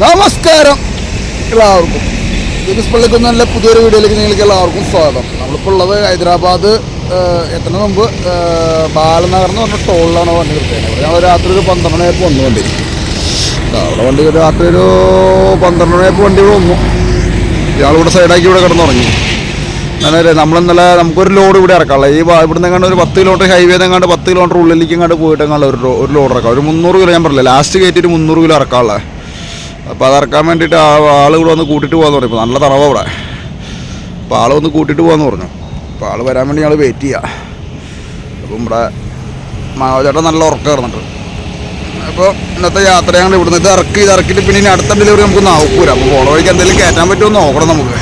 നമസ്കാരം. എല്ലാവർക്കും. ദിനസ് പള്ളിക്കുന്നതിന്റെ പുതിയൊരു വീഡിയോയിലേക്ക് നിങ്ങൾക്ക് എല്ലാവർക്കും സ്വാഗതം. നമ്മളിപ്പോൾ ഉള്ളത് ഹൈദരാബാദ് എത്ര മുമ്പ് ബാലനഗർ എന്ന് പറഞ്ഞ ടോളിലാണ് വണ്ടി നിർത്തിയത്. ഞങ്ങൾ രാത്രി ഒരു പന്ത്രണ്ട് മണിയായപ്പോൾ വന്നു വണ്ടി. അവിടെ വണ്ടി രാത്രി ഒരു പന്ത്രണ്ട് മണിയായപ്പോൾ വണ്ടി വന്നു. ഇയാളിവിടെ സൈഡാക്കി ഇവിടെ കിടന്നുറങ്ങി. അങ്ങനെ നമ്മൾ ഇന്നലെ നമുക്കൊരു ലോഡ് ഇവിടെ ഇറക്കാനുള്ള ഈ ഇവിടെ ഇവിടുന്ന് എങ്ങാണ്ട് ഒരു പത്ത് കിലോമീറ്റർ ഹൈവേ എങ്ങാണ്ട് പത്ത് കിലോമീറ്റർ ഉള്ളിലേക്ക് എങ്ങാണ്ട് പോയിട്ടെങ്ങാണ്ട് ഒരു ഒരു ലോഡ് ഇറക്കാം. ഒരു മുന്നൂറ് കിലോ ഞാൻ പറഞ്ഞില്ല ലാസ്റ്റ് കയറ്റിയിട്ട് മുന്നൂറ് കിലോ ഇറക്കാനുള്ളത് അപ്പോൾ അതിറക്കാൻ വേണ്ടിയിട്ട് ഇവിടെ വന്ന് കൂട്ടിട്ട് പോകാന്ന് പറഞ്ഞു. ഇപ്പോൾ നല്ല തറവ അവിടെ അപ്പോൾ ആൾ വന്ന് കൂട്ടിട്ട് പോകാന്ന് പറഞ്ഞു. അപ്പോൾ ആൾ വരാൻ വേണ്ടി ഞങ്ങൾ വെയിറ്റ് ചെയ്യുക അപ്പം ഇവിടെ മാവചേട്ടൻ നല്ല ഉറക്കം അപ്പോൾ ഇന്നത്തെ യാത്ര ഞങ്ങൾ ഇവിടുന്ന് ഇത് ഇറക്കി ഇത് ഇറക്കിയിട്ട് പിന്നെ ഇനി അടുത്ത ഡെലിവറി നമുക്ക് നോക്കൂല അപ്പോൾ വഴിക്ക് എന്തെങ്കിലും കയറ്റാൻ പറ്റുമോ നോക്കണം നമുക്ക്.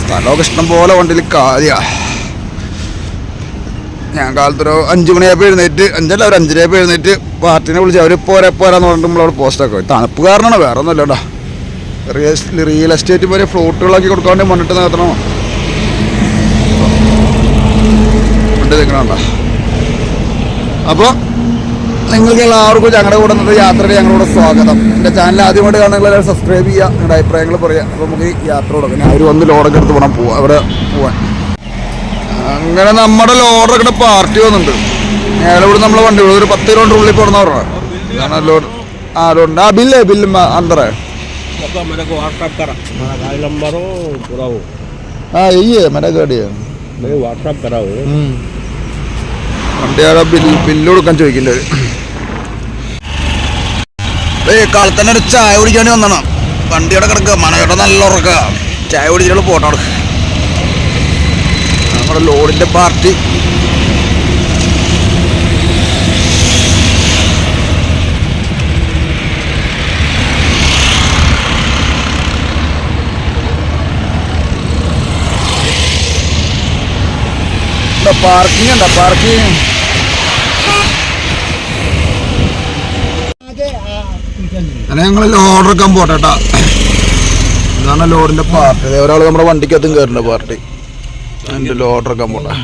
സ്ഥലമൊക്കെ ഇഷ്ടം പോലെ വണ്ടിയിൽ കാര്യ ഞാൻ കാലത്തൊരു അഞ്ച് മണിയായപ്പോൾ എഴുന്നേറ്റ് അഞ്ചല്ല ഒരു അഞ്ചരയപ്പോൾ എഴുന്നേറ്റ് പാർട്ടിനെ വിളിച്ച് അവർ പോരെ പോരാന്ന് പറഞ്ഞിട്ട് നമ്മളവിടെ പോസ്റ്റൊക്കെ തണുപ്പ് കാരണമാണ് വേറെ ഒന്നുമല്ല കേട്ടോ റിയൽ റിയൽ എസ്റ്റേറ്റ് പോലെ ഫ്ലോട്ടുകളാക്കി കൊടുക്കാണ്ട് മുന്നിട്ട് നിർത്തണോ നിൽക്കണണ്ട അപ്പോൾ നിങ്ങൾക്ക് എല്ലാവർക്കും ഞങ്ങളുടെ കൂടെ ഇന്നത്തെ യാത്രയുടെ ഞങ്ങളുടെ സ്വാഗതം. എന്റെ ചാനൽ ആദ്യമായിട്ട് കാണുന്നവരെല്ലാം സബ്സ്ക്രൈബ് ചെയ്യുക നിങ്ങളുടെ അഭിപ്രായങ്ങൾ പറയുക. അപ്പോൾ നമുക്ക് ഈ യാത്ര തുടങ്ങാം. അവർ വന്ന് ലോഡൊക്കെ എടുത്ത് പോകണം പോവാം അവിടെ പോവാൻ. അങ്ങനെ നമ്മുടെ ഇവിടെ പാർട്ടി വന്നിട്ടുണ്ട്. നേരെ ഇവിടെ നമ്മളെ വണ്ടി ഒരു പത്ത് കിലോമീറ്റർ ഉള്ളിൽ പോകണമെന്ന് പറഞ്ഞത്. ഇതാണ് ലോഡ് ആ ലോഡ് ആ ബില്ല് ബില്ല് അന്തറേ. ആ ഇയ്യേ മറ്റേ oh. വണ്ടിയുടെ ബില്ല് ബില്ല് കൊടുക്കാൻ ചോദിക്കില്ല? ഏയ് കാലത്തന്നെ ഒരു ചായ കുടിക്കാൻ വന്നാണ് വണ്ടിയുടെ കിടക്കുക. മനയുടെ നല്ല ഉറക്കുക ചായ കുടിച്ചിട്ട് പോട്ടോ നമ്മുടെ ലോഡിന്റെ പാർട്ട്. പാർക്കിംഗ് ഉണ്ടോ പാർക്കിംഗ് അങ്ങനെ ഞങ്ങൾ ലോഡ് എടുക്കാൻ പോട്ടെ കേട്ടാ ഇതാണ് ലോഡിന്റെ പാർട്ടി. ഒരാൾ നമ്മുടെ വണ്ടിക്കകത്തും കയറുന്നുണ്ട് പാർട്ടി. എന്റെ ലോഡ് എടുക്കാൻ പോട്ടെ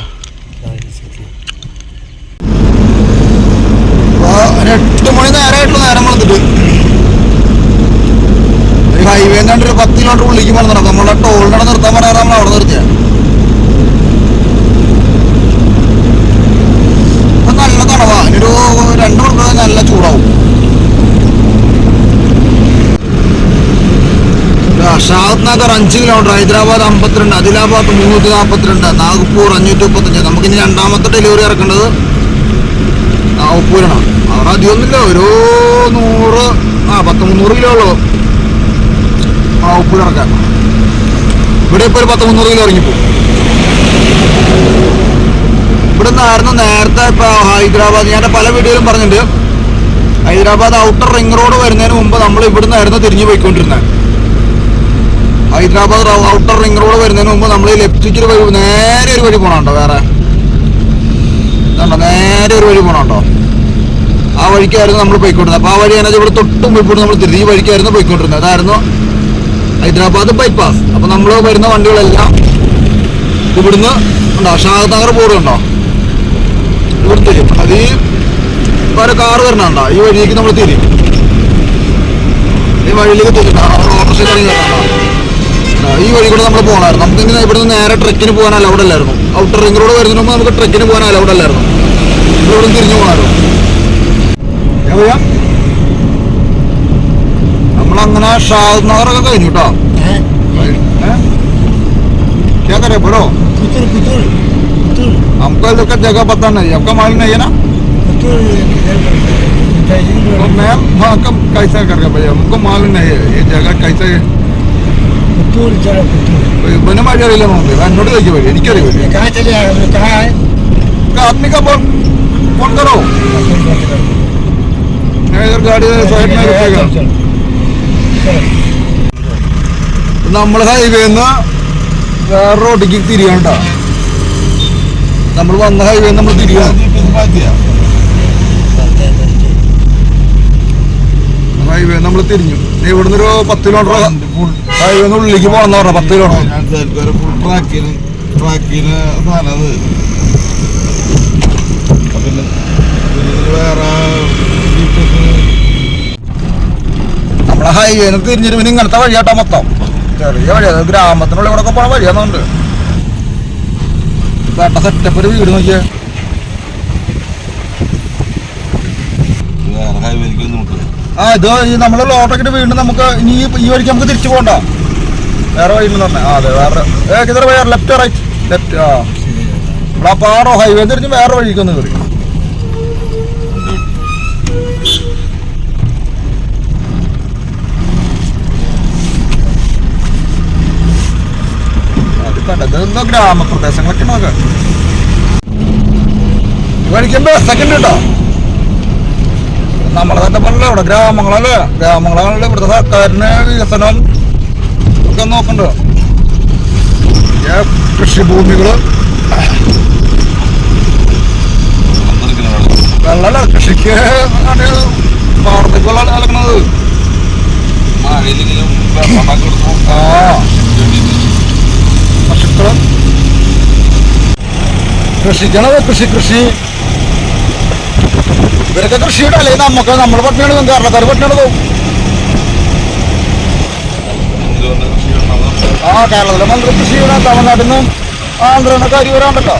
എട്ട് മണി നേരമായിട്ടുള്ള നേരം വന്നിട്ട്. ഹൈവേ എന്നാണ്ട് ഒരു പത്ത് കിലോമീറ്റർ ഉള്ളിലേക്ക് പോകണം നടക്കും നമ്മളെ ടോളിനടെ നിർത്താൻ പറയാറ് നമ്മൾ അവിടെ നിർത്തിയ. നല്ല തണവാ. ഒരു രണ്ട് മണിക്കൂർ നല്ല ചൂടാവും. ഷാദ് നഗർ അഞ്ച് കിലോമീറ്റർ ഹൈദരാബാദ് അമ്പത്തിരണ്ട് അദിലാബാദ് മുന്നൂറ്റി നാൽപ്പത്തിരണ്ട് നാഗ്പൂർ അഞ്ഞൂറ്റി മുപ്പത്തഞ്ച് നമുക്കിനി രണ്ടാമത്തെ ഡെലിവറി ഇറക്കേണ്ടത് നാഗ്പൂരാണ് അവിടെ അധികമൊന്നുമില്ല ഒരു നൂറ് ആ പത്ത് മുന്നൂറ് കിലോ ഉള്ളൂ. നാഗ്പൂർ ഇറക്കാം ഇവിടെ ഇപ്പോൾ ഒരു പത്ത് മുന്നൂറ് കിലോ ഇറങ്ങിപ്പോ. ഇവിടെ നിന്നായിരുന്നു നേരത്തെ ഇപ്പോൾ ഹൈദരാബാദ്. ഞാൻ പല വീഡിയോയിലും പറഞ്ഞിട്ടുണ്ട്. ഹൈദരാബാദ് ഔട്ടർ റിംഗ് റോഡ് വരുന്നതിന് മുമ്പ് നമ്മൾ ഇവിടുന്നായിരുന്നു തിരിഞ്ഞു പോയിക്കൊണ്ടിരുന്നത്. ഹൈദരാബാദ് ഔട്ടർ റിംഗ് റോഡ് വരുന്നതിന് മുമ്പ് നമ്മൾ ലെഫ്റ്റിക്ക് ഒരു വഴി നേരെ ഒരു വഴി പോകണുണ്ടോ വേറെ? നേരെ ഒരു വഴി പോകണുണ്ടോ ആ വഴിക്കായിരുന്നു നമ്മൾ പോയിക്കൊണ്ടിരുന്നത്. അപ്പോൾ ആ വഴി എന്നത് ഇവിടെ തൊട്ടും ഇപ്പോഴും നമ്മൾ തിരിഞ്ഞ് വഴിക്കായിരുന്നു പോയിക്കൊണ്ടിരുന്നത്. അതായിരുന്നു ഹൈദരാബാദ് ബൈപ്പാസ് അപ്പോൾ നമ്മൾ വരുന്ന വണ്ടികളെല്ലാം ഇവിടുന്ന് ഉണ്ടോ? ഷാഹദ് നഗർ ബോർഡ് ഉണ്ടോ? ഇവിടെ തിരിയും. അത് ഈ വേറെ കാറ് വരണുണ്ടോ? ഈ വഴിയിലേക്ക് നമ്മൾ തിരിയും. ഈ വഴിയിലേക്ക് തിരിഞ്ഞോ ഓട്ടോറിക്ഷ ഈ വഴി കൂടെ നമ്മൾ പോകണമായിരുന്നു നമുക്ക് ഇങ്ങനെ ഇവിടുന്ന് നേരെ ട്രെക്കിന് പോകാൻ അലൗഡ് അല്ലായിരുന്നു ഔട്ടർ റിംഗ് റോഡ് വരുന്നതിന് മുമ്പ് നമുക്ക് ട്രെക്കിന് പോകാൻ അലൗഡ് അല്ലായിരുന്നു ഇവിടെ തിരിഞ്ഞു പോകണമായിരുന്നു എവിടെയാ നമ്മളങ്ങനെ ഷാദ് നഗറൊക്കെ കഴിഞ്ഞു കേട്ടോ क्या करे बड़ो पुतुल पुतुल पुतुल हमको इसका जगह पता नहीं आपका मालूम नहीं है ना पुतुल तो मैम हाँ कब कैसा करके भैया हमको मालूम नहीं है ये जगह कैसे पुतुल चलो पुतुल ബനുമാരി അറിയില്ല നമുക്ക് എന്നോട് ചോദിക്കും വരും എനിക്കറിയില്ല कहाँ चले आए हम कहाँ है आदमी का फोन फोन करो मैं इधर गाड़ी साइड में रुकेगा നമ്മൾ ഹൈവേന്ന് വേറെ റോഡിലേക്ക് തിരിയാണ് കേട്ടോ നമ്മൾ വന്ന ഹൈവേ നമ്മൾ തിരിയാണ് ഹൈവേ നമ്മൾ തിരിഞ്ഞു. ഇവിടുന്ന് ഒരു പത്ത് കിലോമീറ്റർ ഹൈവേ ഉള്ളിലേക്ക് പോകണം പറഞ്ഞ പത്ത് കിലോമീറ്റർ ഫുൾ ട്രാക്കിന് ട്രാക്കിന് സാധനം പിന്നെ വേറെ നമ്മളെ ഹൈവേന്ന് തിരിഞ്ഞിട്ട് പിന്നെ ഇങ്ങനത്തെ വഴിയാട്ടോ മൊത്തം. ചെറിയ വഴി ഗ്രാമത്തിനുള്ള ഗ്രാമത്തിനുള്ളിൽ കൂടെ ഒക്കെ പോണ വഴിയാന്നുണ്ട് കേട്ട സെറ്റപ്പ് ഒരു വീട് നോക്കിയേ വേറെ ഹൈവേക്ക് ഒന്നും വിട്ടു ആ ഇത് നമ്മളെ ലോട്ടൊക്കെ വീണ്ടും നമുക്ക് ഇനി ഈ- വഴിക്ക് നമുക്ക് തിരിച്ചു പോകണ്ട. വേറെ വഴി എന്ന് ആ അതെ വേറെ ഏ കിതറ വഴി ലെഫ്റ്റ് റൈറ്റ്. ലെഫ്റ്റ് ആ. ആ പാടോ ഹൈവേ തിരിഞ്ഞ് വേറെ കയറി അത് കണ്ടത് എന്തോ ഗ്രാമപ്രദേശങ്ങളൊക്കെ നോക്കാം വഴിക്കുമ്പോ സെക്കൻഡ് കേട്ടോ നമ്മളെ തന്നെ പറഞ്ഞല്ലോ ഇവിടെ. ഗ്രാമങ്ങളല്ലേ? ഗ്രാമങ്ങളാണല്ലോ ഇവിടുത്തെ സർക്കാരിന് വികസനം ഒക്കെ നോക്കണ്ടോ. കൃഷിഭൂമികൾ? വെള്ളമല്ല കൃഷിക്ക് ആണ് പാടത്തേക്ക് വെള്ളം നൽകണത് കൃഷിക്കണത് കൃഷി കൃഷി. ഇവരൊക്കെ കൃഷിയുടെ അല്ലെങ്കിൽ നമുക്ക് നമ്മൾ പട്ടിണിയാണ് പോകും കേരളക്കാർ പട്ടിണിയാണ് പോകും. ആ കേരളത്തിലെ മന്ത്രി കൃഷിയുടെ തമിഴ്നാട്ടിൽ നിന്നും ആന്ധ്രനൊക്കെ അരി വരാണ്ടല്ലോ.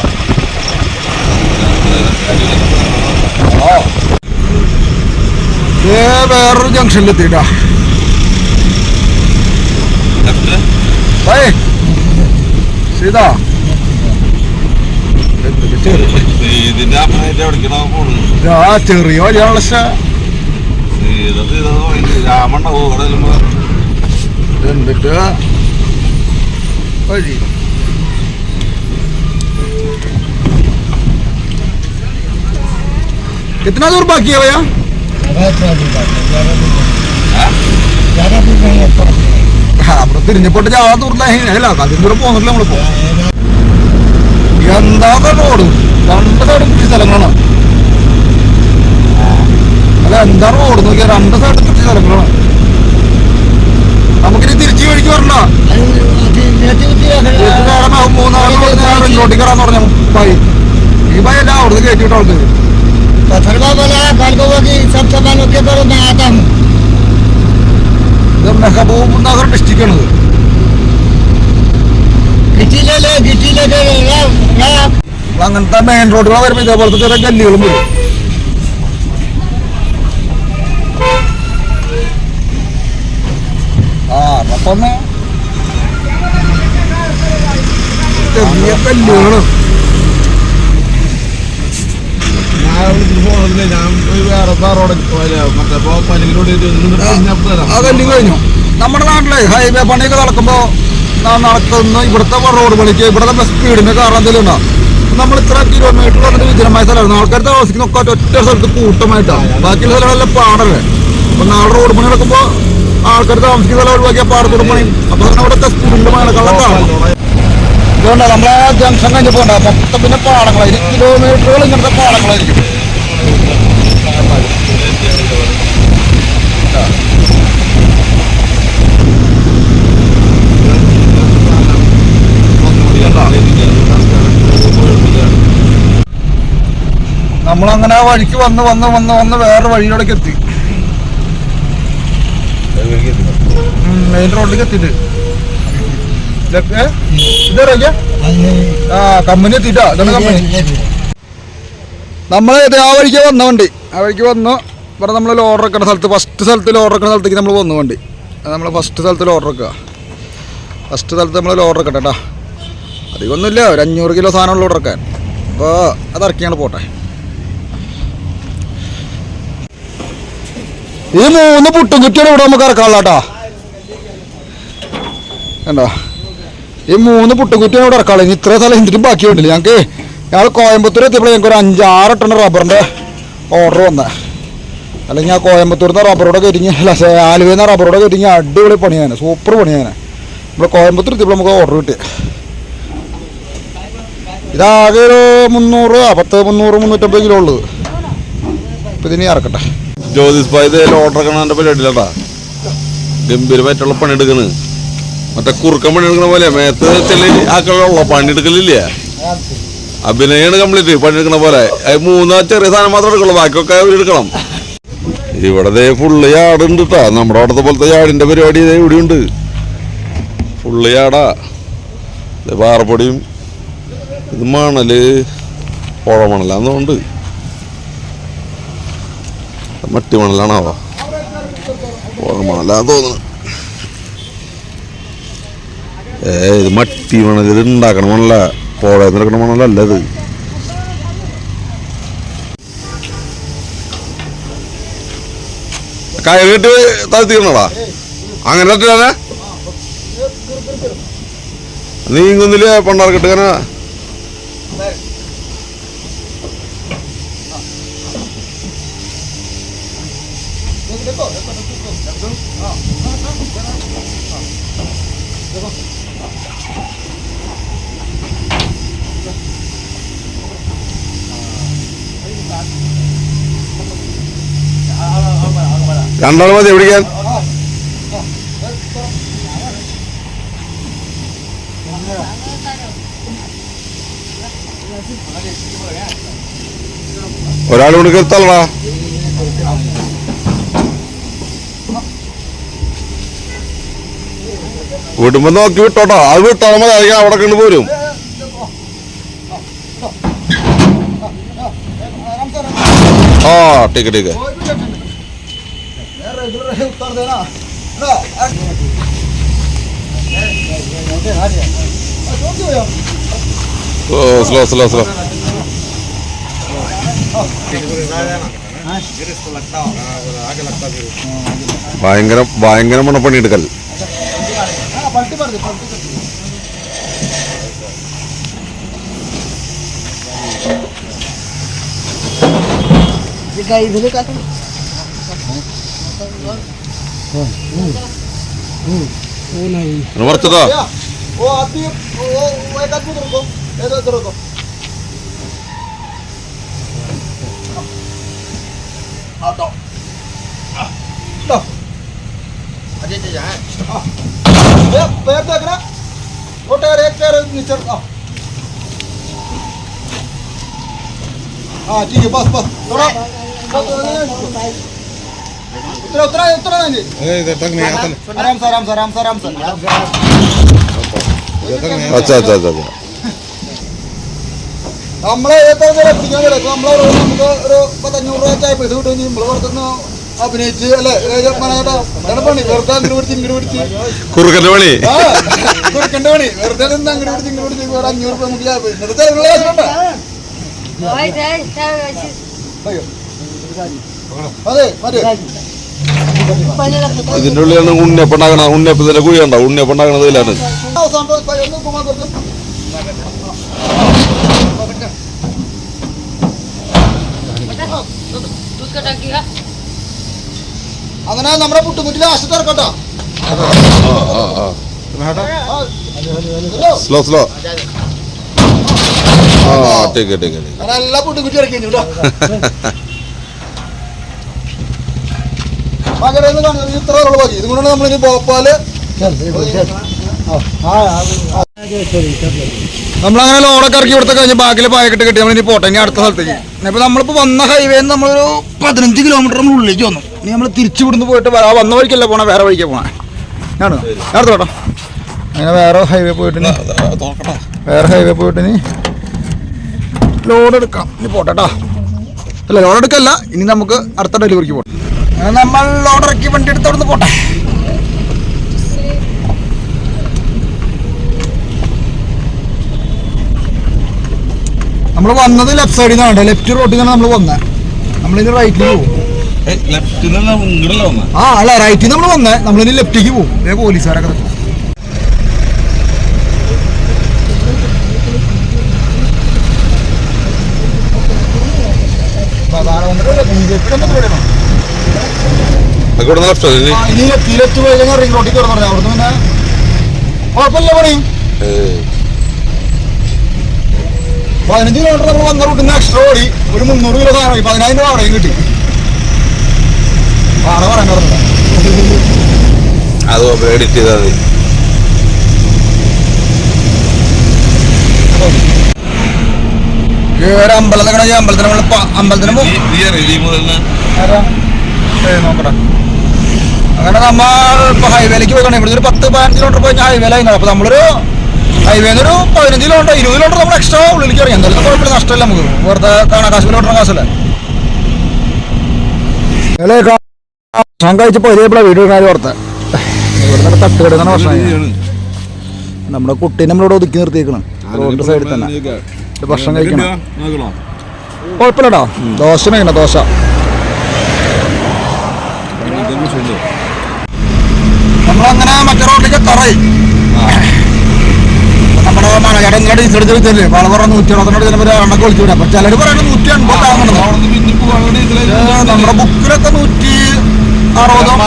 ആ. ഏ വേറൊരു ജംഗ്ഷനിലെത്തിട്ടാ ഏയ്. സീതാ. ആ ചെറിയ വഴിയാണല്ലോ ശ്ശെ. സീത സീത രാമണ്ടാവും അവിടെ ചെല്ലുമ്പോ എന്നിട്ട് വഴി कितना दूर बाकी है भैया ज्यादा दूर नहीं है पास में। അവിടെ തിരിഞ്ഞപ്പോട്ട് ജാ ദൂരല്ല അതിന് ദൂരം പോകുന്നില്ല നമ്മളിപ്പോ എന്താന്ന് റോഡ് രണ്ട് സൈഡും പിടിച്ച സ്ഥലങ്ങളാണ്. അല്ല എന്താ റോഡ് നോക്കിയ രണ്ട് സൈഡും പിടിച്ച സ്ഥലങ്ങളാണ്. നമുക്കിനി തിരിച്ചു വഴിക്ക് വരണ്ട. മൂന്നാറിലോട്ട് കയറാന്ന് പറഞ്ഞു ഈ പൈ എല്ലാം അവിടുന്ന് കയറ്റി വിട്ട മെഹബൂബ് നഗർ ഡിസ്ട്രിക്റ്റ് അങ്ങനത്തെ മെയിൻ റോഡുകൾ വരുമ്പോ ഇതേപോലത്തെ ചെറിയ ഗല്ലികളും വരും ആ അപ്പം ചെറിയ ഗല്ലികൾ ഞാൻ വിളിച്ചിട്ട് പോകണില്ല ഞാൻ ഒരു വേറെ റോഡ് മറ്റേ പനികളോട് ആ ഗല്ലി കഴിഞ്ഞു നമ്മുടെ നാട്ടിലെ ഹൈവേ പണിയൊക്കെ നടക്കുമ്പോ നടക്കുന്ന? ഇവിടുത്തെ റോഡ് പണിക്ക് ഇവിടുത്തെ ബസ് സ്പീഡിന് കാരണം എന്തെങ്കിലും ഉണ്ടാവും നമ്മൾ ഇത്ര കിലോമീറ്റർ വന്നിട്ട് വിജനമായ സ്ഥലമാണ്. ആൾക്കാർ താമസിക്കുന്ന ഒക്കെ ഒറ്റ സ്ഥലത്ത് കൂട്ടമായിട്ടാണ് ബാക്കിയുള്ള സ്ഥലങ്ങളെല്ലാം പാടല്ലേ? അപ്പൊ നാളെ റോഡ് പണി നടക്കുമ്പോ ആൾക്കാർ താമസിക്കുന്ന സ്ഥലം ഒഴിവാക്കിയ പാടത്തോട് പണി. അപ്പൊ അങ്ങനെ ഇവിടുത്തെ സ്പീഡിന്റെ മഴക്കാലം ഇതുകൊണ്ട് നമ്മളെ ജംഗ്ഷൻ കഴിഞ്ഞ് പോകണ്ട. മൊത്തം പിന്നെ പാടങ്ങളായിരിക്കും കിലോമീറ്ററുകൾ ഇങ്ങനത്തെ പാടങ്ങളായിരിക്കും. നമ്മളങ്ങനെ ആ വഴിക്ക് വന്ന് വന്ന് വന്ന് വന്ന് വേറെ വഴിയിലൂടെ എത്തി. മെയിൻ റോഡിലേക്ക് ഏ? ഇതറിയാ ആ കമ്പനി എത്തിട്ടാ ഇതാണ് കമ്പനി നമ്മൾ ആ വഴിക്ക് വന്ന വണ്ടി. ആ വഴിക്ക് വന്നു. ഇവിടെ നമ്മൾ ലോഡർ വെക്കുന്ന സ്ഥലത്ത് ഫസ്റ്റ് സ്ഥലത്ത് ലോഡർ വെക്കുന്ന സ്ഥലത്തേക്ക് നമ്മൾ വന്നു വണ്ടി. അത് നമ്മൾ ഫസ്റ്റ് സ്ഥലത്ത് ലോഡർ വെക്കുക. ഫസ്റ്റ് സ്ഥലത്ത് നമ്മൾ ലോഡർ വെക്കട്ടെ കേട്ടോ അധികമൊന്നുമില്ല. ഒരു അഞ്ഞൂറ് കിലോ സാധനം ലോഡർ വെക്കാൻ. അപ്പോൾ അത് ഇറക്കിയാണ് പോട്ടെ. ഈ മൂന്ന് പുട്ടും കുറ്റിയാണ് ഇവിടെ നമുക്ക് ഇറക്കാനുള്ള കേട്ടോ. കണ്ടോ? ഈ മൂന്ന് പുട്ടും കുറ്റിയാണ് ഇവിടെ ഇറക്കാളെ ഇനി ഇത്ര സ്ഥലം എന്തിനും ബാക്കി വേണ്ടില്ല ഞങ്ങൾക്ക് ഞങ്ങൾ കോയമ്പത്തൂർ എത്തിയപ്പോൾ ഞങ്ങൾക്ക് ഒരു അഞ്ചാറ് ടൺ റബ്ബറിന്റെ ഓർഡർ വന്നത് അല്ലെങ്കിൽ ആ കോയമ്പത്തൂരിൽ നിന്ന് റബ്ബറോടെ കരിഞ്ഞ് അല്ല ആലുവയിൽ നിന്ന് റബ്ബറോടെ കരിഞ്ഞ് അടിപൊളി പണിയാണ്. സൂപ്പർ പണിയാണ്. ഇവിടെ കോയമ്പത്തൂർ എത്തിയപ്പോൾ നമുക്ക് ഓർഡർ കിട്ടി. ഇതാകെ ഒരു മുന്നൂറ് പത്ത് മുന്നൂറ് മുന്നൂറ്റമ്പത് കിലോ ഉള്ളത്. ഇപ്പം ഇതിനി ഇറക്കട്ടെ. ജ്യോതിസ് ഭായ് ഇത് ലോട്ടർ കാണാന്റെ പരിപാടിയിലട്ടാ ഗംഭീരമായിട്ടുള്ള പണിയെടുക്കണ് മറ്റേ കുറുക്കൻ പണിയെടുക്കണ പോലെ മേത്ത് ചെല്ലി ആക്കളുള്ള പണിയെടുക്കലില്ലേ അഭിനയാണ് കംപ്ലീറ്റ് പണിയെടുക്കണ പോലെ. മൂന്നാ ചെറിയ സാധനം മാത്രം എടുക്കുള്ളൂ. ബാക്കിയൊക്കെ അവർ എടുക്കണം. ഇവിടെ ഫുള്ള് യാടുണ്ട് കേട്ടാ നമ്മുടെ അവിടുത്തെ പോലത്തെ യാടിന്റെ പരിപാടി ഇതേ ഇവിടെ ഉണ്ട്. ഫുള്ള് യാടാ പാറപ്പൊടിയും ഇത് മണൽ പുഴ മണലാന്നുണ്ട് മട്ടി മണലാണാവോ മണലാന്ന് തോന്നുന്നു. ഏ ഇത് മട്ടി മണൽ ഇത് ഉണ്ടാക്കണ മണല. പോഴ നിറക്കണ മണലല്ല ഇത്? കയറിട്ട് താഴ്ത്തിക്കണടാ? അങ്ങനെ നീങ്ങുന്നില്ല പണ്ടാർക്കിട്ട് ഇങ്ങനെ രണ്ടാൾ മതി എവിടിക്കാൻ ഒരാൾ കൂടി കരുത്തല്ലടാ വിടുമ്പോ നോക്കി വിട്ടോട്ടോ. അത് വിട്ടോ മതി അറിയാം അവിടെ കണ്ടു പോരും. ആ ടീക്ക് ടീക്ക്. उत्तर देना ഓ സ്ലോ സ്ലോ സ്ലോ ഭയങ്കര ഭയങ്കര മണപ്പണി എടുക്കൽ पलटी मार दे पलटी वो नहीं रबर तो वो आदमी वो एक आदमी रुको इधर रुको ऑटो अजय जी जाए पैर देख रहा वो टायर एक पैर नीचे हाँ ठीक है बस बस थोड़ा उतरा उतरा उतरा नहीं आराम से आराम से आराम से आराम से അച്ഛാ അച്ഛാ അച്ഛാ അച്ഛാ നമ്മളെ ഏറ്റവും എത്തിക്കാൻ കിടക്കും നമ്മളെ ഒരു നമുക്ക് ഒരു പത്തഞ്ഞൂറ് രൂപ ചായ പൈസ കിട്ടും നമ്മൾ പുറത്തുനിന്ന് അഭിനയിച്ച് അല്ലേ മനേട്ടാ എന്താണ് പണി വെറുതെ അങ്ങോട്ട് പിടിച്ച് ഇങ്ങോട്ട് പിടിച്ച് കുറുക്കന്റെ പണി ആ കൊടുക്കണ്ട പണി വെറുതെ നിന്ന് അങ്ങോട്ട് പിടിച്ച് ഇങ്ങോട്ട് പിടിച്ച് ഇവിടെ അഞ്ഞൂറ് രൂപ നമുക്ക് ചായ പൈസ എന്നിട്ട് ചെലവുള്ള കാശ് വേണ്ട Vai, vai, vai, vai. അയ്യോ അതെ മതി ഇതിന്റെ ഉള്ളിലാണ് ഉണ്ണിയപ്പം ഉണ്ടാക്കണ ഉണ്ണിയപ്പത്തിന്റെ കുഴി ഉണ്ടോ ഉണ്ണിയപ്പം ഉണ്ടാക്കണത് ഇതിലാണ്. അങ്ങനെ നമ്മുടെ പുട്ടുകുറ്റി ലാസ്റ്റ് തുറക്കട്ടോ. Slow slow. ആ ടേക്ക് ടേക്ക് ടേക്ക്. എല്ലാ പുട്ടുമുറ്റി ഇറക്കി കഴിഞ്ഞു നമ്മളങ്ങനെ ലോഡൊക്കെ ഇറക്കി ഇവിടുത്തെ കഴിഞ്ഞ് ബാക്കിൽ പായക്കെട്ട് കിട്ടി നമ്മളിനി പോട്ടെ. ഇനി അടുത്ത സ്ഥലത്തേക്ക്. ഇപ്പൊ നമ്മളിപ്പോ വന്ന ഹൈവേന്ന് നമ്മളൊരു പതിനഞ്ച് കിലോമീറ്റർ നമ്മൾ ഉള്ളിലേക്ക് വന്നു. ഇനി നമ്മൾ തിരിച്ചു ഇവിടുന്ന് പോയിട്ട് വരാ. വന്ന വഴിക്കല്ല പോണേ? വേറെ വഴിക്ക് പോണേ. ഞാൻ അടുത്ത കേട്ടോ അങ്ങനെ വേറെ ഹൈവേ പോയിട്ട് വേറെ ഹൈവേ പോയിട്ട് ഇനി ലോഡ് എടുക്കാം. ഇനി പോട്ടെ കേട്ടോ അല്ല ലോഡ് എടുക്കല്ല. ഇനി നമുക്ക് അടുത്ത ഡെലിവറിക്ക് അങ്ങനെ നമ്മൾ ലോഡ് ഇറക്കി വണ്ടി എടുത്ത് അവിടുന്ന് പോട്ടെ. നമ്മൾ വന്നത് ലെഫ്റ്റ് സൈഡിൽ നിന്നാണ് ലെഫ്റ്റ് റോഡിൽ നിന്നാണ് നമ്മൾ വന്നത് നമ്മളിനി റൈറ്റിൽ പോകും. ആ അല്ല റൈറ്റിൽ നമ്മൾ വന്നേ. നമ്മളിനി ലെഫ്റ്റിലേക്ക് പോകും. ഏ പോലീസുകാരൊക്കെ നിൽക്കും. പ്രധാനമന്ത്രിയുടെ BJP യുടെ ഒന്നും പരിപാടിയാണോ? ഇവിടെ ലെഫ്റ്റ് ഇനി ആ, ഇനി ലെഫ്റ്റ് ലെഫ്റ്റ് പോയി കഴിഞ്ഞാൽ റിംഗ് റോഡിൽ കിടന്നു പറഞ്ഞു. അവിടുന്ന് പിന്നെ കുഴപ്പമില്ല പണി. പതിനഞ്ച് കിലോമീറ്റർ നമ്മൾ വന്ന റൂട്ടിൽ നിന്ന് എക്സ്ട്രാ ഓടി. ഒരു മുന്നൂറ് കിലോ സാധനം പതിനായിരം രൂപ അവിടെയും കിട്ടി. വാടക പറയാൻ അത് എഡിറ്റ് ചെയ്താൽ മതി. ഒരു അമ്പലത്തിൽ അമ്പലത്തിന് അമ്പലത്തിന് നോക്കട്ടെ അങ്ങനെ നമ്മൾ ഇപ്പൊ ഹൈവേയിലേക്ക് പോയി ഇവിടെ ഒരു പത്ത് പതിനഞ്ച് കിലോമീറ്റർ പോയി ഹൈവേയിലായിരുന്നു അപ്പൊ നമ്മളൊരു ഹൈവേ ഒരു പതിനഞ്ച് കിലോമീറ്റർ ഇരുപത് കിലോമീറ്റർ നമ്മൾ എക്സ്ട്രാ ഉള്ളിലേക്ക് ഇറങ്ങി. എന്തായാലും കുഴപ്പമില്ല. നഷ്ടമില്ല നമുക്ക്. വെറുതെ കാണാൻ കാശ് കിലോമീറ്റർ കാശല്ലേ? ഭക്ഷണം കഴിച്ചപ്പോൾ ഒരേപോലെ വീഡിയോ കാര്യം ഓർത്ത്. ഇവിടെ തട്ട് കിടക്കുന്ന ഭക്ഷണം നമ്മുടെ കുട്ടീനെ നമ്മളിവിടെ ഒതുക്കി നിർത്തിയേക്കണം. റോഡ് സൈഡിൽ തന്നെ. ഭക്ഷണം കഴിക്കണം. കുഴപ്പമില്ലടാ. ദോശ മേഖല ദോശ. നമ്മളങ്ങനെ മറ്റേ റോഡിലേക്ക് തറയി. നമ്മുടെ മണകടം ഇങ്ങോട്ട് ഇതെടുത്ത് വെച്ചല്ലേ വളവറ നൂറ്റി അറുപത്തിനോട് ചിലപ്പോൾ എണ്ണക്ക് വിളിച്ചു വിടാം അപ്പൊ ചിലർ പറയുന്നത് നൂറ്റി അൻപത് നമ്മുടെ ബുക്കിലൊക്കെ നൂറ്റി അറുപതും?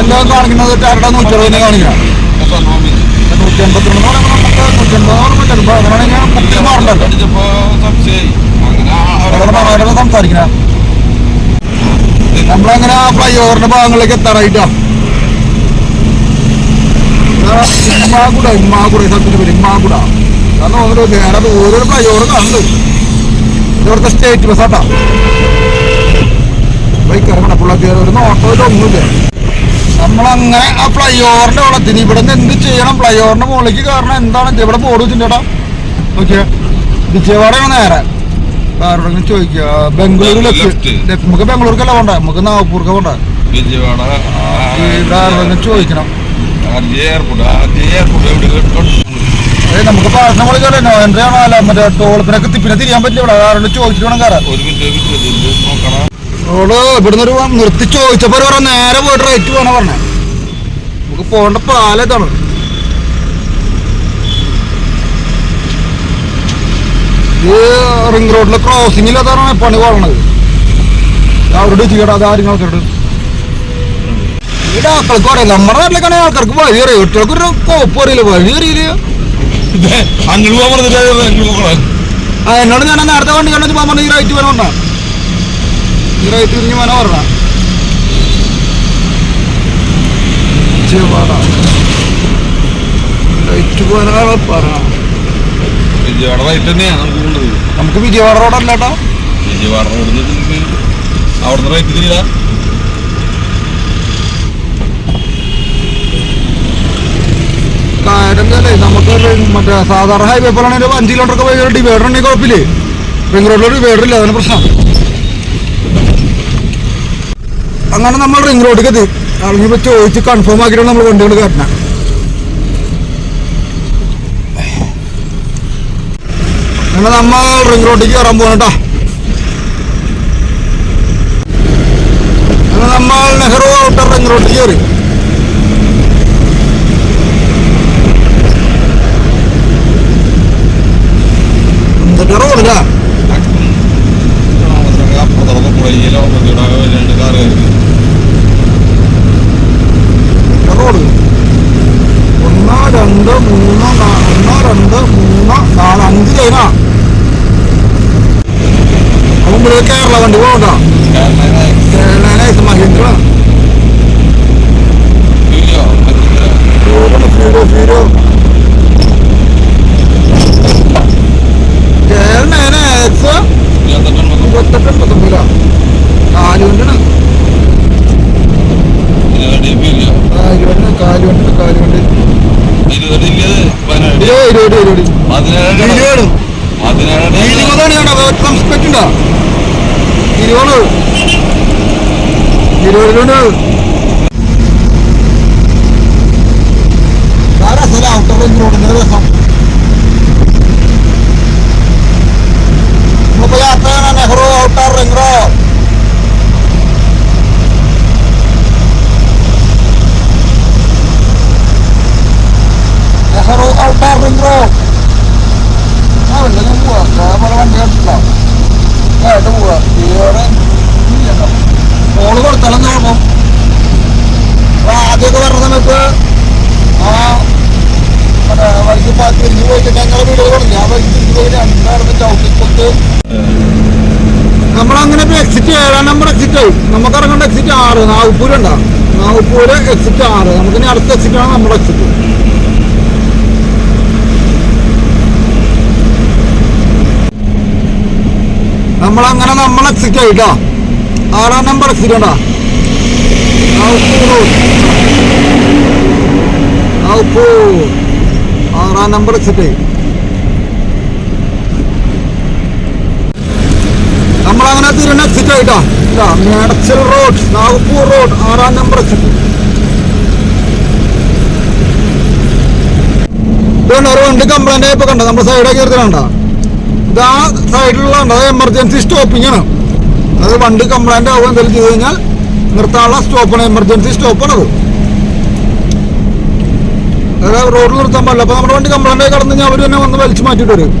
എല്ലാം കാണിക്കുന്നത് ആരുടെ നൂറ്റി അറുപതിനെ കാണിക്കണം നൂറ്റി എൺപത്തിരണ്ട് പറയുമ്പോൾ നമുക്ക് നൂറ്റി എൺപത് ഓർമ്മ ചിലപ്പോൾ അങ്ങനെയാണെങ്കിൽ ബുക്കിൽ മാറണ്ടല്ലോ അവരോട് അവരോട് സംസാരിക്കണം. നമ്മളങ്ങനെ ആ ഫ്ലൈ ഓവറിന്റെ ഭാഗങ്ങളിലേക്ക് എത്താറായിട്ടോ? ഇമ്മാകൂട ഇമ്മാകൂട ഈ സ്ഥലത്തിന്റെ പേര് ഇമ്മാകൂട കാരണം ഓരോ നേരെ ഓരോ ഫ്ലൈ ഓവർ കണ്ടു. ഇവിടുത്തെ സ്റ്റേറ്റ് ബസ്സാട്ടാ ബൈക്ക് ഇറങ്ങണം പിള്ളേർ ഒരു നോട്ടോ ഇതൊന്നുമില്ല നമ്മളങ്ങനെ ആ ഫ്ലൈ ഓവറിന്റെ വെള്ളത്തിന് ഇവിടെ നിന്ന് എന്ത് ചെയ്യണം? ഫ്ലൈ ഓവറിന്റെ മുകളിലേക്ക് കാരണം എന്താണ് ഇവിടെ ബോർഡ് വെച്ചിട്ടുണ്ടാ ഓക്കെ വിജയവാഡയാണ് നേരെ. ആരോടെങ്കിലും ചോദിക്കുക ബംഗളൂരു ലെഫ്റ്റ് നമുക്ക് ബംഗളൂർക്കല്ല പോണ്ട? നമുക്ക് നാഗ്പൂർക്ക് പോണ്ട? വിജയവാഡ. ഇവിടെ ആരോടെങ്കിലും ചോദിക്കണം. നമുക്ക് ഒരു മിനിറ്റ് നിർത്തി ചോദിച്ചപ്പോ പറഞ്ഞ നേരെ പോയിട്ട് റൈറ്റ് പോണ പറഞ്ഞേ. നമുക്ക് പോകേണ്ട പാലതാണ് റിംഗ് റോഡിലെ ക്രോസിംഗ് ഇല്ലാത്തതാണ് പണി പോകണത്. അവരുടെ ചീടാ അത് ആരും ഇവിടെ ആൾക്കാർക്ക് അറിയില്ല നമ്മുടെ നാട്ടിലേക്കാണെങ്കിൽ ആൾക്കാർക്ക് വഴി അറിയാം? കുട്ടികൾക്ക് ഒരു കോപ്പ് അറിയില്ല? വഴി അറിയില്ല അങ്ങോട്ട് പോകാൻ പറഞ്ഞിട്ട് ആ എന്നോട് ഞാൻ നേരത്തെ വണ്ടി കണ്ടു പോകാൻ പറഞ്ഞു ഈ റൈറ്റ് വേണം പറഞ്ഞ ഈ റൈറ്റ് തിരിഞ്ഞ് വേണം പറഞ്ഞ റൈറ്റ് പോകാനാണ് പറഞ്ഞ വിജയവാഡ റൈറ്റ് തന്നെയാണ് നമുക്ക് വിജയവാഡ റോഡല്ല കേട്ടോ. വിജയവാഡ റോഡ് അവിടുന്ന് റൈറ്റ് തിരിയാ എന്തല്ലേ നമുക്ക് മറ്റേ സാധാരണ ഹൈവേ പോലാണെങ്കിൽ അഞ്ച് കിലോമീറ്റർ ഒക്കെ പോയി ഡിവൈഡർ ഉണ്ടെങ്കിൽ കുഴപ്പമില്ലേ? റിംഗ് ഇല്ല പ്രശ്നം. അങ്ങനെ നമ്മൾ റിംഗ് റോഡിലേക്ക് എത്തി. അല്ലെങ്കിൽ ഇപ്പൊ ചോദിച്ച് കൺഫേം ആക്കിയിട്ടാണ് നമ്മൾ വണ്ടികൾ കയറ്റണം അങ്ങനെ നമ്മൾ റിംഗ് റോഡിലേക്ക് കയറാൻ പോകണം കേട്ടോ അങ്ങനെ നമ്മൾ നെഹ്റു ഔട്ടർ റിംഗ് റോഡിലേക്ക് കയറി കാറ് റോഡ് ഒന്ന് രണ്ട് മൂന്ന് ഒന്ന് രണ്ട് മൂന്ന് നാല് അഞ്ച് ലൈനാ മുമ്പിൽ കേരള വണ്ടി പോകണ്ട. കേരള മഹീന്ദ്ര. സംസ്പെക്റ്റുണ്ടോ ഇരുപത് ഇരുപതിലുണ്ട് ഔട്ടർ റിംഗ് റോഡിന്റെ രസം നമ്മളിപ്പോ യാത്ര ചെയ്യണ Nehru outer ring road Nehru outer ring road ആ വല്ല ഞാൻ പോവാ പല വണ്ടി കണ്ടിട്ടില്ല കേട്ട് പോവാ ഇതോടെ ഫോണ് കൊടുത്താലും കുഴപ്പം അപ്പൊ ആദ്യമൊക്കെ പറഞ്ഞ സമയത്ത് ആ മറ്റേ വഴിക്ക് പാ- തിരിഞ്ഞു പോയിട്ട് ഞങ്ങളെ വീട് തുടങ്ങി ആ വഴിക്ക് തിരിഞ്ഞു പോയി രണ്ടായിരുന്നു ചവിട്ടിക്കൊത്ത് നമ്മളങ്ങനെ ഇപ്പൊ എക്സിറ്റ് ഏഴാം നമ്പർ എക്സിറ്റ് ആവും നമുക്ക് ഇറങ്ങേണ്ട എക്സിറ്റ് ആറ് നാഗപ്പൂര് ഉണ്ടാ നാഗപ്പൂര് എക്സിറ്റ് ആറ്. നമുക്ക് ഇനി അടുത്ത എക്സിറ്റ് ആണ് നമ്മുടെ എക്സിറ്റ് നമ്മളങ്ങനെ നമ്മൾ എക്സിറ്റ് ആയിട്ടോ ആറാം നമ്പർ എക്സിറ്റ് ഉണ്ടോ ആറാം നമ്പർ എക്സിറ്റ് നമ്മളങ്ങനെ തിരുവണ്ണ എക്സിറ്റ് ആയിട്ടാ. മേടച്ചൽ റോഡ് നാഗപ്പൂർ റോഡ് ആറാം നമ്പർ എക്സിറ്റ് ഇതുകൊണ്ട് ഒരു വണ്ടി കംപ്ലൈന്റ് ആയപ്പോ കണ്ട? നമ്മൾ സൈഡാക്കി നിർത്തണണ്ട ഇത് ആ സൈഡിലുള്ള അത് എമർജൻസി സ്റ്റോപ്പിംഗ് ആണ്. അത് വണ്ടി കംപ്ലൈന്റ് ആവുക എന്തെങ്കിലും ചെയ്ത് കഴിഞ്ഞാൽ നിർത്താനുള്ള സ്റ്റോപ്പാണ് എമർജൻസി സ്റ്റോപ്പാണ് അത്. അതായത് റോഡിൽ നിർത്താൻ പാടില്ല. അപ്പൊ നമ്മുടെ വണ്ടി കംപ്ലൈന്റ് ആയി കടന്നു കഴിഞ്ഞാൽ അവർ തന്നെ വന്ന് വലിച്ചു മാറ്റിയിട്ട് വരും.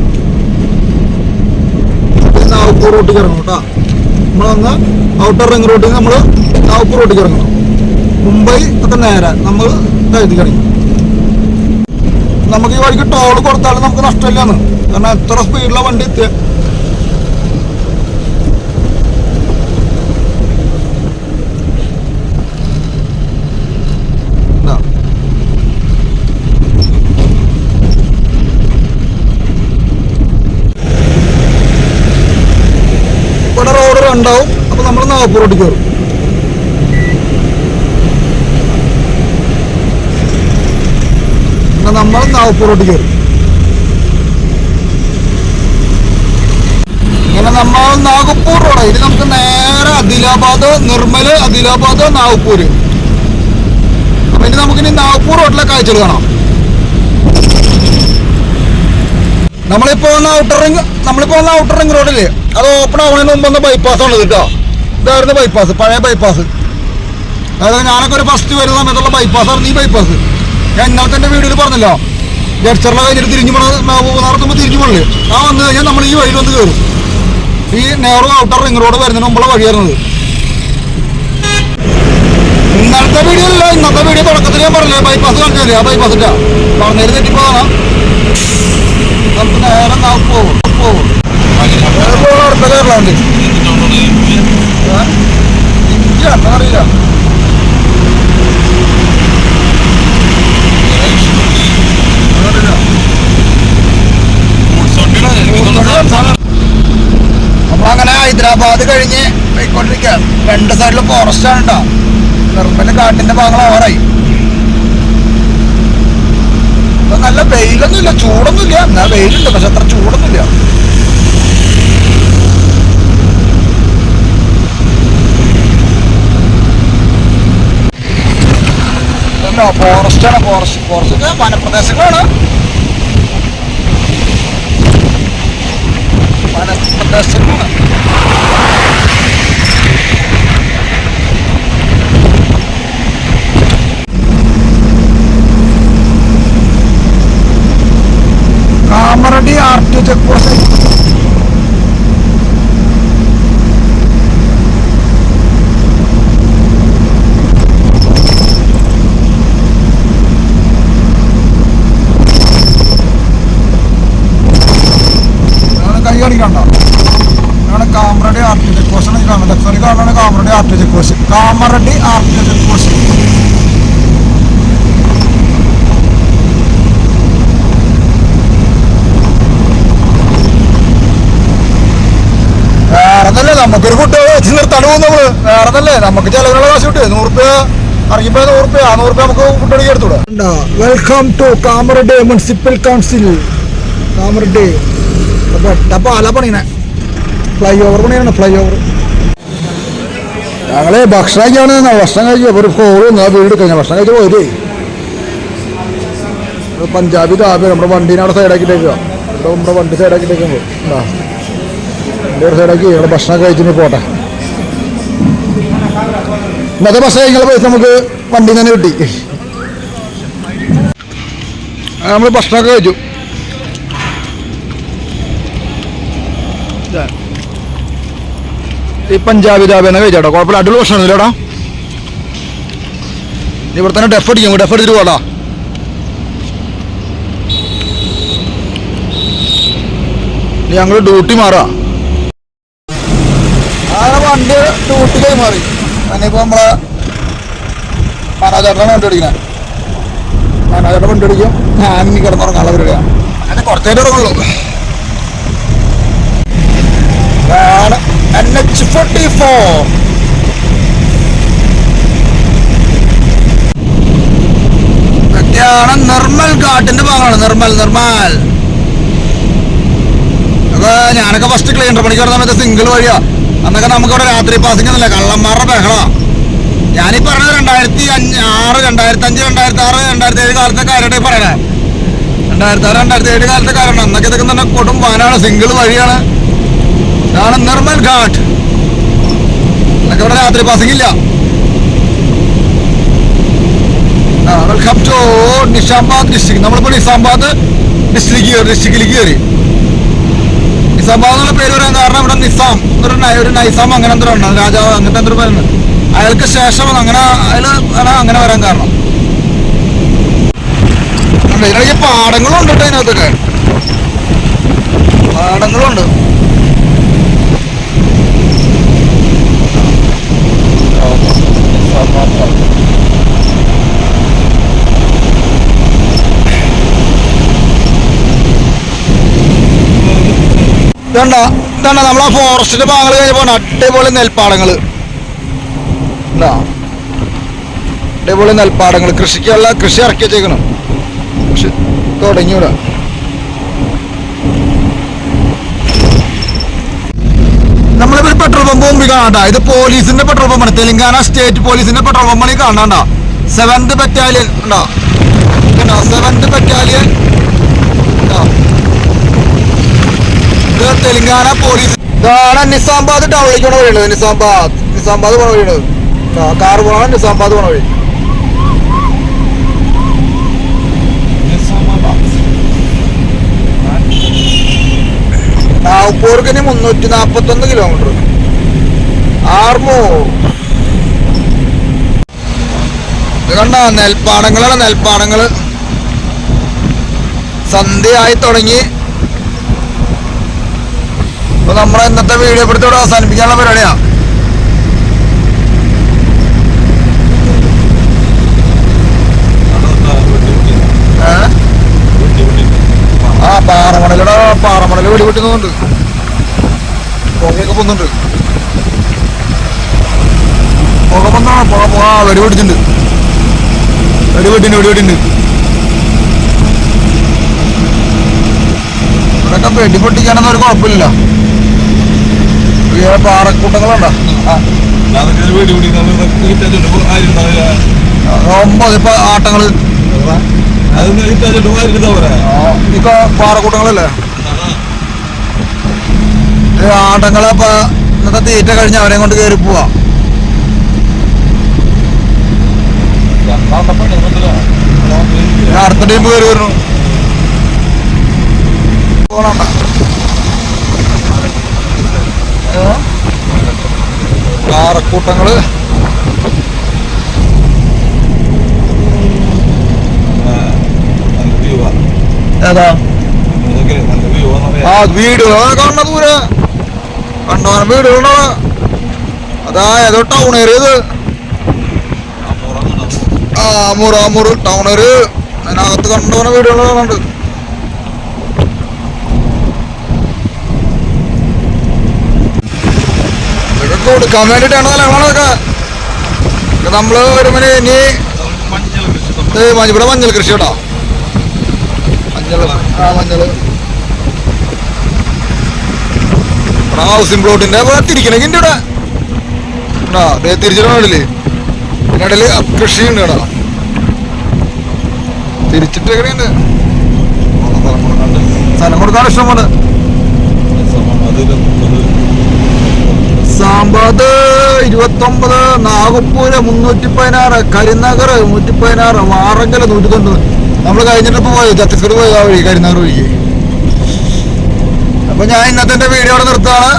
നാഗ്പൂർ റോട്ടിൽ ഇറങ്ങും കേട്ടോ. നമ്മൾ വന്ന് ഔട്ടർ റിംഗ് റോട്ടിൽ നമ്മൾ നാഗ്പൂർ റോട്ടിൽ ഇറങ്ങണം മുംബൈ ഒക്കെ നേരെ നമ്മൾ കഴുതി കളിക്കും നമുക്ക് ഈ വഴിക്ക് ടോൾ കൊടുത്താലും നമുക്ക് നഷ്ടമില്ലാന്ന്. കാരണം എത്ര സ്പീഡിലാണ് വണ്ടി എത്തിയ ഇതാ. ഇവിടെ അപ്പോൾ അപ്പൊ നമ്മൾ നാഗപ്പൂർ റോഡിൽ കയറും നമ്മൾ നാഗപ്പൂർ കയറും നമ്മൾ നാഗപ്പൂർ റോഡ് ഇത് നമുക്ക് നേരെ അദിലാബാദ് നിർമ്മൽ അദിലാബാദ് നാഗപ്പൂര്. അപ്പൊ ഇനി നമുക്കിനി നാഗപ്പൂർ റോഡിലെ കാഴ്ചകൾ കാണാം. നമ്മളിപ്പോ ഔട്ടർ റിംഗ് നമ്മളിപ്പോ ഔട്ടർ റിംഗ് റോഡില്ലേ അത് ഓപ്പൺ ആവുന്നതിന് മുമ്പ് വന്ന ബൈപ്പാസ് ഉള്ളത് കേട്ടോ. ഇതായിരുന്നു ബൈപ്പാസ് പഴയ ബൈപ്പാസ് അതായത് ഞാനൊക്കെ ഒരു ഫസ്റ്റ് വരുന്ന സമയത്തുള്ള ബൈപ്പാസ് ആയിരുന്നു ഈ ബൈപ്പാസ് ഞാൻ ഇന്നലത്തെ എന്റെ വീഡിയോയിൽ പറഞ്ഞല്ലോ ജഡ്സറിലെ കഴിഞ്ഞിട്ട് തിരിഞ്ഞു പോണ നടത്തുമ്പോൾ തിരിഞ്ഞു പോണില്ലേ? ആ വന്നു കഴിഞ്ഞാൽ നമ്മൾ ഈ വഴി വന്ന് കയറും ഈ നെഹ്റു ഔട്ടർ റിംഗ് റോഡ് വരുന്നതിന് മുമ്പുള്ള വഴിയായിരുന്നത്. ഇന്നലത്തെ വീഡിയോ അല്ല ഇന്നത്തെ വീഡിയോ തുടക്കത്തിൽ ഞാൻ പറഞ്ഞില്ലേ ബൈപ്പാസ് കാണിച്ചില്ലേ ആ ബൈപ്പാസിന്റെ പറഞ്ഞതിന് തെറ്റിപ്പോതാണ് നമുക്ക് നേരെ പോകും പോകും അടുത്ത കേരളമുണ്ട് ഇന്ത്യ അറിയില്ല അങ്ങനെ ഹൈദരാബാദ് കഴിഞ്ഞ് പോയിക്കൊണ്ടിരിക്കുക രണ്ട് സൈഡിലും ഫോറസ്റ്റ് ആണ് കേട്ടോ കാട്ടിന്റെ ഭാഗങ്ങൾ ഓവറായി നല്ല വെയിലൊന്നുമില്ല ചൂടൊന്നുമില്ല. എന്നാ വെയിലുണ്ട് പക്ഷെ അത്ര ചൂടൊന്നുമില്ല. ഫോറസ്റ്റ് ഫോറസ്റ്റാണ് ഫോറസ്റ്റ് ഫോറസ്റ്റ് വനപ്രദേശങ്ങളാണ്. വനപ്രദേശങ്ങളാണ്. Kamareddy R T check post കൈ കാണിക്കണ്ട ഇതാണ് Kamareddy R T check post കാണുന്നത് ലെഫ്റ്റ് സൈഡിൽ കാണുന്നതാണ് Kamareddy R T check post Kamareddy R T check post food വെച്ച് നിർത്താണ്ട് പോകും നമ്മൾ? തന്നെ നമുക്ക് ചെലവിനുള്ള കാശ് കിട്ടും നൂറുപ്യ ഇറങ്ങിപ്പോ നൂറുപ്യ ആ നൂറുപ്യ നമുക്ക് അടിക്കാൻ എടുത്തൂടെ welcome to Kamareddy municipal council Kamareddy അപ്പൊ അല പണിയണേ. ഫ്ലൈ ഓവർ പണിയാണ് ഫ്ലൈ ഓവർ ഞങ്ങൾ ഭക്ഷണം കഴിക്കാണ്. ഭക്ഷണം കഴിക്കുക ഒരു കോൾ ആ വീട് കഴിഞ്ഞ. ഭക്ഷണം കഴിച്ച് പോരേ പഞ്ചാബി താപ നമ്മുടെ വണ്ടീനെ അവിടെ സൈഡാക്കിട്ടേക്കുക നമ്മുടെ വണ്ടി സൈഡാക്കിട്ടേക്കുമ്പോൾ ഉണ്ടാ എന്റെ ഒരു സൈഡാക്കി ഞങ്ങൾ ഭക്ഷണം കഴിച്ചിട്ട് പോട്ടെ. ഇന്നത്തെ ഭക്ഷണം കഴിക്കുന്ന പൈസ നമുക്ക് വണ്ടി തന്നെ കിട്ടി. നമ്മൾ ഭക്ഷണമൊക്കെ കഴിച്ചു. ഈ പഞ്ചാബി ദാബേനെ കഴിച്ചാട്ടോ കുഴപ്പമില്ല. അടിപൊളി ഭക്ഷണം ഇല്ലടാ ഇവിടെ തന്നെ ഡെഫ് അടിക്കും. ഡെഫ് അടിച്ചിട്ട് പോടാ ഞങ്ങൾ ഡ്യൂട്ടി മാറാ. വണ്ടി ഡ്യൂട്ടിലേ മാറി. അതിനിപ്പോ നമ്മളെ മനോജേട്ടനാണ് വണ്ടി അടിക്കുന്നത് മനോജേട്ടൻ വണ്ടി അടിക്കും ഞാൻ ഇനി കിടന്നുറങ്ങാനുള്ള പരിപാടിയാണ് അങ്ങനെ കുറച്ചേരം ഇറങ്ങുള്ളൂ. എൻ നിർമ്മൽ ഘാട്ടിന്റെ ഭാഗമാണ് നിർമ്മൽ നിർമ്മൽ. അപ്പൊ ഞാനൊക്കെ ഫസ്റ്റ് ക്ലീനർ പണിക്കാർ വരുന്ന സിംഗിൾ വഴിയാ. അന്നൊക്കെ നമുക്കിവിടെ രാത്രി പാസിംഗ് ഒന്നുമില്ല കള്ളന്മാരുടെ ബഹളാ. ഞാനീ പറഞ്ഞത് രണ്ടായിരത്തി അഞ്ച് ആറ് രണ്ടായിരത്തി അഞ്ച് രണ്ടായിരത്തി ആറ് രണ്ടായിരത്തി ഏഴ് കാലത്തെ കാര്യമായിട്ട് പറയണേ. രണ്ടായിരത്തി ആറ് രണ്ടായിരത്തി ഏഴ് കാലത്തെ കാര്യമാണ്. അന്നൊക്കെ ഇതൊക്കെ തന്നെ കൊടും വാനാണ് സിംഗിൾ വഴിയാണ്. ഇതാണ് നിർമ്മൽ ഘാട്ട്. അന്നൊക്കെ ഇവിടെ രാത്രി പാസിംഗ് ഇല്ല. വെൽക്കം ടു നിഷാമാബാദ് ഡിസ്ട്രിക്ട് നമ്മളിപ്പോൾ നിസാമാബാദ് ഡിസ്ട്രിക്ട് ഡിസ്ട്രിക്റ്റിലേക്ക് കയറി. നിസാമാബാദ് എന്നുള്ള പേര് വരാൻ കാരണം ഇവിടെ നിസാം ഒരു ഒരു നൈസാം അങ്ങനെ എന്തോ ഉണ്ട്. രാജാവ് അങ്ങനത്തെ എന്തൊരു പേരുണ്ട് അയാൾക്ക് ശേഷം അങ്ങനെ അയാൾ അങ്ങനെ വരാൻ കാരണം. പാടങ്ങളും ഉണ്ട് കേട്ടോ പാടങ്ങളും പാടങ്ങളുണ്ട് ഇതണ്ട? ഇതണ്ട? ആ ഫോറസ്റ്റിന്റെ ഭാഗങ്ങൾ കഴിഞ്ഞപ്പോ അടിപൊളി നെൽപ്പാടങ്ങൾ. ഇതാ. അടിപൊളി നെൽപ്പാടങ്ങൾ കൃഷിക്കുള്ള കൃഷി ഇറക്കി വെച്ചേക്കണം. കൃഷി തുടങ്ങിയൂടാ നമ്മളിപ്പോ പെട്രോൾ പമ്പ് മുമ്പിൽ കാണണ്ട ഇത് പോലീസിന്റെ പെട്രോൾ പമ്പാണ് തെലങ്കാന സ്റ്റേറ്റ് പോലീസിന്റെ പെട്രോൾ പമ്പാണ് ഈ കാണണ്ട സെവന്ത് ബറ്റാലിയൻ ഉണ്ടോ? സെവന്ത് ബറ്റാലിയൻ ഉണ്ടോ ഇത് തെലങ്കാന പോലീസ് ഇതാണ് നിസാംബാദ് പോണ വഴിയുള്ളത്. നിസാംബാദ്. നിസാംബാദ് പോണ വഴിയുള്ളത്. കാർ പോണ നിസാംബാദ് പോണ വഴി. നാഗ്പൂർക്കിന് മുന്നൂറ്റി നാപ്പത്തി ഒന്ന് കിലോമീറ്റർ ആർമോ? ഇത് കണ്ട നെൽപ്പാടങ്ങളാണ് നെൽപ്പാടങ്ങൾ. സന്ധ്യയായി തുടങ്ങി. അപ്പൊ നമ്മുടെ ഇന്നത്തെ വീഡിയോ ഇവിടുത്തെ ഇവിടെ അവസാനിപ്പിക്കാനുള്ള പരിപാടിയാ? ആ പാറമണലിടെ പാറമണൽ വെടിപൊട്ടുന്നുണ്ട്. പുകയൊക്കെ പൊന്നുണ്ട് പുക പൊന്നാണ് പുക പുക വെടി പൊട്ടിട്ടുണ്ട് വെടി പൊട്ടിണ്ട് വെടി പൊട്ടിണ്ട് ഇവിടെയൊക്കെ വെടിപൊട്ടിക്കാനൊന്നും ഒരു കുഴപ്പമില്ല ഈ പാറക്കൂട്ടങ്ങളുണ്ടോ? ഒമ്പത് ഇപ്പൊ ആട്ടങ്ങൾ ഇപ്പൊ പാറക്കൂട്ടങ്ങളല്ലേ? ആട്ടങ്ങളെ ഇന്നത്തെ തീറ്റ കഴിഞ്ഞ് അവരെയും കൊണ്ട് കയറി പോവാ. അടുത്ത ടീം കയറി വരുന്നു പോണണ്ട പാറക്കൂട്ടങ്ങൾ ഏതാ ആ. വീടുകൾ. കാണുന്ന ദൂരെ. കണ്ടോനം വീടുകളുണ്ടോ അതാ ഏതോ ടൗൺ ഏരിയത് ആ അമൂർ അമൂർ ടൗൺ ഏരിയ അതിനകത്ത് കണ്ടോന വീടുകൾ കാണുന്നുണ്ട് ഇതൊക്കെ കൊടുക്കാൻ വേണ്ടിട്ടാണ് നിലങ്ങളൊക്കെ നമ്മൾ നമ്മൾ മണി ഇനി ഇവിടെ മഞ്ഞൾ കൃഷി കേട്ടോ. മഞ്ഞൾ ആ ഇവിടെ ഹൗസിംഗ് പ്ലോട്ടിന്റെ തിരിക്കണെങ്കിൽ തിരിക്കണമെങ്കിൽ ഇവിടെ. ആ ദേ തിരിച്ചിടണില്ലേ കൃഷി ഉണ്ട് കേട്ടോ. തിരിച്ചിട്ട് എങ്ങനെയുണ്ട് സ്ഥലം കൊടുക്കാൻ ഇഷ്ടമാണ് സാമ്പാദ് ഇരുപത്തൊമ്പത് നാഗപ്പൂര് മുന്നൂറ്റി പതിനാറ് കരിനഗർ നൂറ്റി പതിനാറ് വാറങ്കൽ നൂറ്റി തൊണ്ണൂറ് നമ്മൾ കഴിഞ്ഞിട്ട് പോയി ഛത്തീസ്ഗഡ് പോയി ആ വഴി കരിനഗർ വഴിക്ക്. അപ്പൊ ഞാൻ ഇന്നത്തെ വീഡിയോ അവിടെ നിർത്താണ്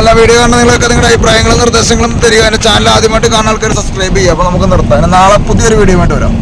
എല്ലാ വീഡിയോ കാണുന്ന നിങ്ങൾക്ക് നിങ്ങളുടെ അഭിപ്രായങ്ങളും നിർദ്ദേശങ്ങളും തരിക. ചാനൽ ആദ്യമായിട്ട് കാണുന്ന ആൾക്കാർ സബ്സ്ക്രൈബ് ചെയ്യുക. അപ്പൊ നമുക്ക് നിർത്താം. നാളെ പുതിയൊരു വീഡിയോ വേണ്ടി വരാം.